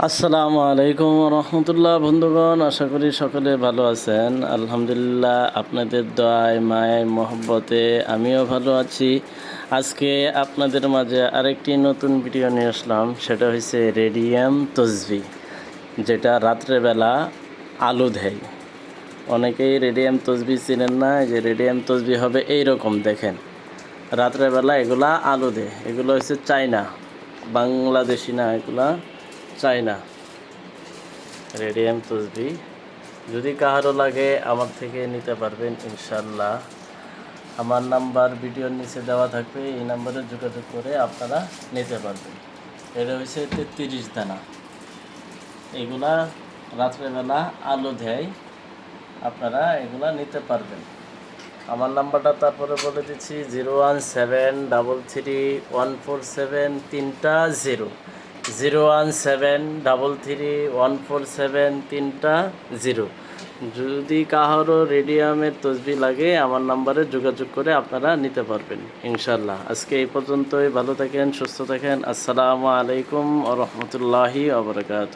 আসসালামু আলাইকুম রহমতুল্লাহ, বন্ধুগণ, আশা করি সকলে ভালো আছেন। আলহামদুলিল্লাহ, আপনাদের দোয়ায় মায় মহব্বতে আমিও ভালো আছি। আজকে আপনাদের মাঝে আরেকটি নতুন ভিডিও নিয়ে আসলাম, সেটা হচ্ছে রেডিয়াম তসবি, যেটা রাত্রেবেলা আলো দেয়। অনেকেই রেডিয়াম তসবি চিনেন না যে রেডিয়াম তসবি হবে এই রকম দেখেন। রাত্রেবেলা এগুলা আলো দেয়, এগুলো হচ্ছে চায়না, বাংলাদেশি না, এগুলা চায়না রেডিয়াম তসবি যদি কাহারও লাগে আমার থেকে নিতে পারবেন ইনশাল্লাহ আমার নাম্বার ভিডিওর নিচে দেওয়া থাকবে, এই নাম্বারে যোগাযোগ করে আপনারা নিতে পারবেন। এটা হচ্ছে তেত্রিশ দানা। এগুলা রাত্রেবেলা আলো দেয়, আপনারা এগুলা নিতে পারবেন। আমার নাম্বারটা তারপরে বলে দিচ্ছি, zero one seven double three one four seven তিনটা zero. Zero one seven double three one four seven তিনটা জিরো। যদি কাহারও রেডিয়ামের তসবি লাগে, আমার নাম্বারে যোগাযোগ করে আপনারা নিতে পারবেন ইনশাল্লাহ আজকে এই পর্যন্তই। ভালো থাকেন, সুস্থ থাকেন। আসসালামু আলাইকুম আ রহমতুল্লাহি আবরকাত